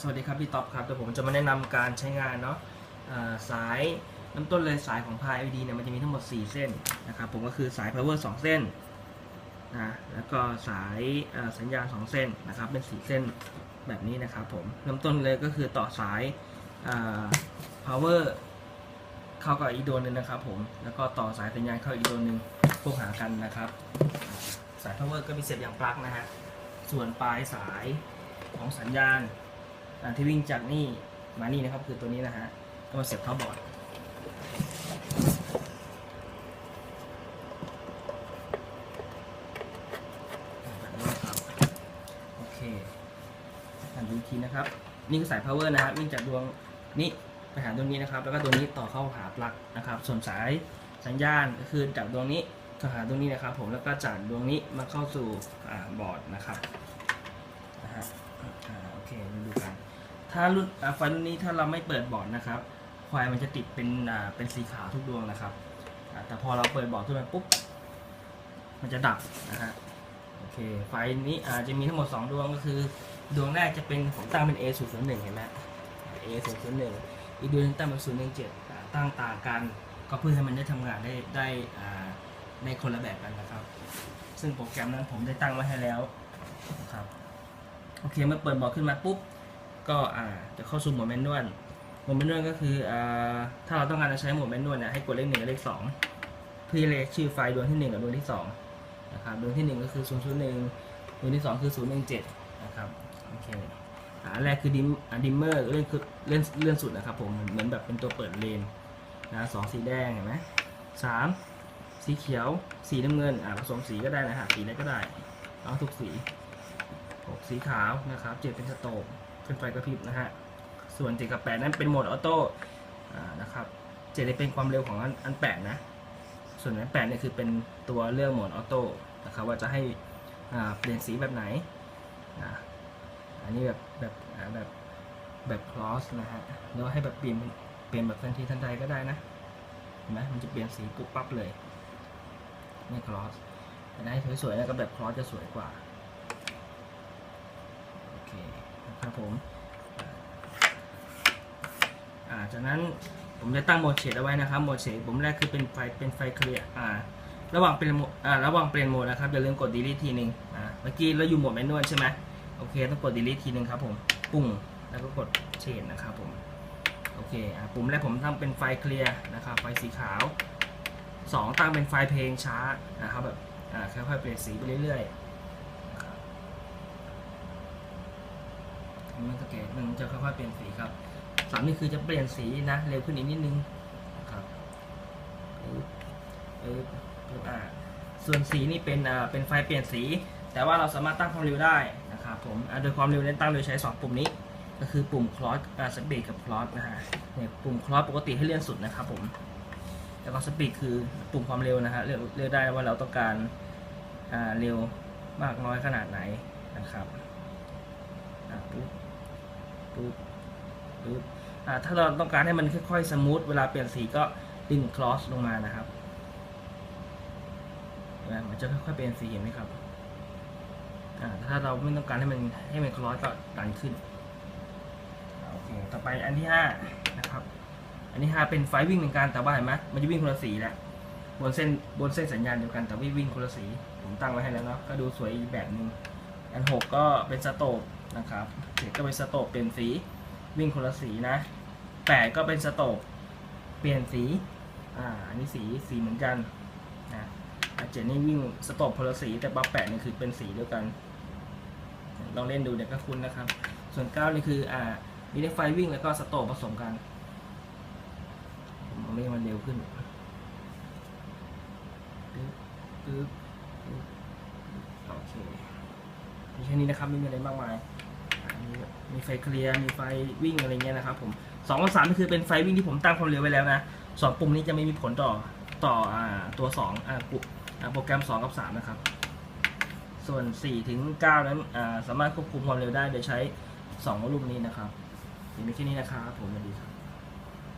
สวัสดีครับพี่ท็อปครับเดี๋ยวผมจะมาแนะนำการใช้งานเนาะอ่าสายน้ำต้นเลยสายของพาย LED เนี่ยมันจะมีทั้งหมด 4 เส้นนะครับผมก็คือสาย power 2 เส้นนะแล้วก็สายสัญญาณ 2 เส้นนะครับเป็น 4 เส้นแบบนี้นะครับผมเริ่มต้นเลยก็คือต่อสาย power เข้ากับอีกดวงหนึงนะครับผมแล้วก็ต่อสายสัญญาณเข้าอีกดวงหนึ่งพวกหากันนะครับ สาย power ก็มีเสียบอย่างปลั๊กนะฮะส่วนปลายสายของสัญญาณ ที่วิ่งจากนี่มานี่นะครับคือตัวนี้นะฮะก็มาเสียบเข้าบอร์ดโอเคอ่านดูทีนะครับ นี่คือสาย power นะฮะวิ่งจากดวงนี้ไปหาดวงนี้นะครับ แล้วก็ดวงนี้ต่อเข้าหาปลั๊กนะครับ ส่วนสายสัญญาณก็คือจากดวงนี้เข้าหาดวงนี้นะครับ ผมแล้วก็จากดวงนี้มาเข้าสู่อบอร์ดนะครับนะฮะโอเคมาดูกัน ถ้ารุ่นไฟรุ่นนี้ถ้าเราไม่เปิดบอร์ดนะครับไฟมันจะติดเป็นอ่าเป็นสีขาวทุกดวงนะครับแต่พอเราเปิดบอร์ดขึ้นมาปุ๊บมันจะดับนะฮะโอเคไฟนี้อาจจะมีทั้งหมด 2 ดวงก็คือ ดวงแรกจะเป็นผมตั้งเป็น A 0 0 1เห็นไหม A 0 0 1อีกดวงหนึงตั้งเป็น0 1 7อ่าตั้งต่างกันก็เพื่อให้มันได้ทำงานได้ได้อ่าในคนละแบบกันนะครับ ซึ่งโปรแกรมนั้นผมได้ตั้งไว้ให้แล้วนะครับโอเคเมื่อเปิดบอร์ดขึ้นมาปุ๊บ ก็อ่าจะเข้าสู่โหมดแมนนวลโหมดแมนนวลก็คืออ่าถ้าเราต้องการจะใช้โหมดแมนนวลเนี่ยให้กดเลขหนึ่งกับเลขสองเพื่อเลขชื่อไฟล์ดวงที่หนึ่งกับดวงที่สองนะครับดวงที่หนึ่งก็คือศูนย์ศูนย์หนึ่งดวงที่สองคือศูนย์หนึ่งเจ็ดนะครับโอเคอ่าอันแรกคือดิมอ่าดิมเมอร์เลื่อนคือเลื่อนเลื่อนสุดนะครับผมเหมือนแบบเป็นตัวเปิดเลนนะสองสีแดงเห็นไหมสามสีเขียวสีน้ำเงินอ่าผสมสีก็ได้นะฮะสีไหนก็ได้เอาทุกสีหกสีขาวนะครับเจ็ดเป็นสโตก เป็นไฟกระพริบนะฮะ ส่วนเจ็ดกับแปดนั้นเป็นโหมดออโต้นะครับเจ็ดเป็นความเร็วของอันอันแปดนะ ส่วนอันแปดเนี่ยคือเป็นตัวเลือกโหมดออโต้นะครับว่าจะให้เปลี่ยนสีแบบไหน อันนี้แบบแบบแบบแบบ cross นะฮะหรือว่าให้แบบเปลี่ยนเปลี่ยนแบบทันทีทันใดก็ได้นะ เห็นไหมมันจะเปลี่ยนสีปุ๊บปั๊บเลยนี่ cross แต่ได้สวยๆนะก็แบบ cross จะสวยกว่า โอเค ครับผมาจากนั้นผมจะตั้งโหมดเฉดเอาไว้นะครับโหมดเฉดผมแรกคือเป็นไฟเป็นไฟเคลียร์อ่าระหว่างเปลี่ยนโหมดอ่าระหว่างเปลี่ยนโหมดนะครับอย่าลืมกด delete ทีหนึ่งอ่าเมื่อกี้เราอยู่โหมดแมนนวลใช่ไหมโอเคต้องกด delete ทีหนึ่งครับผมปุ่งแล้วก็กดเฉดนะครับผมโอเคอ่าปุ่มแรกผมตั้งเป็นไฟเคลียร์นะครับไฟสีขาวสองตั้งเป็นไฟเพลงช้านะครับแบบอ่าค่อยๆเปลี่ยนสีไปเรื่อยๆนะครับ มันจะเกตมันจะค่อยๆเปลี่ยนสีครับสามนี่คือจะเปลี่ยนสีนะเร็วขึ้นอีกนิดนึงนะครับปึ๊บปึ๊บปึ๊บอ่าส่วนสีนี่เป็นอ่าเป็นไฟเปลี่ยนสี แต่ว่าเราสามารถตั้งความเร็วได้นะครับผมโดยความเร็วเน้นตั้งโดยใช้2ปุ่มนี้ ก็คือปุ่มคลอสอ่าสปีดกับคลอสนะฮะเนี่ยปุ่มคลอสปกติให้เลื่อนสุดนะครับผมแล้วก็สปีดคือปุ่มความเร็วนะฮะเลือกเลือกได้ว่าเราต้องการเร็วมากน้อยขนาดไหนนะครับอ่าปุ๊บ ปุ๊บปุ๊บอ่าถ้าเราต้องการให้มันค่อยๆสมูทเวลาเปลี่ยนสีก็ดึงคลอสลงมานะครับมันจะค่อยๆเปลี่ยนสีเห็นไหมครับอ่าถ้าเราไม่ต้องการให้มันให้มันคลอสก็ดันขึ้นโอเคต่อไปอันที่ห้านะครับอันที่ห้าเป็นไฟวิ่งเหมือนกันแต่ว่าเห็นไหมมันจะวิ่งคนละสีแหละบนเส้นบนเส้นสัญญาณเดียวกันแต่ว่าวิ่งคนละสี ผมตั้งไว้ให้แล้วเนาะก็ดูสวยอีกแบบหนึง อันหกก็เป็นสโตกนะครับเจ็ดก็เป็นสโตกเปลี่ยนสีวิ่งคนละสีนะแปดก็เป็นสโตกเปลี่ยนสีอ่าอันนี้สีสีเหมือนกันนะเจ็ดนี่วิ่งสโตกคนละสีแต่บัฟแปดนี่คือเป็นสีเดียวกันลองเล่นดูเดี๋ยวก็คุ้นนะครับ ส่วนเก้านี่คืออ่ามีได้ไฟวิ่งแล้วก็สโตกผสมกันผมเอาเล่นมันเร็วขึ้นปึ๊บปึ๊บโอเค มีแค่นี้นะครับไม่มีอะไรมากมายมีไฟเคลียร์มีไฟวิ่งอะไรเงี้ยนะครับผมสองกับสามก็คือเป็นไฟวิ่งที่ผมตั้งความเร็วไว้แล้วนะสองปุ่มนี้จะไม่มีผลต่อต่ออตัวสองอ่โปรแกรมสองกับสามนะครับ ส่วนสี่ถึงเก้านั้นสามารถควบคุมความเร็วได้โดยใช้สองรูปนี้นะครับมีแค่นี้นะครับผมสวัสดีครับ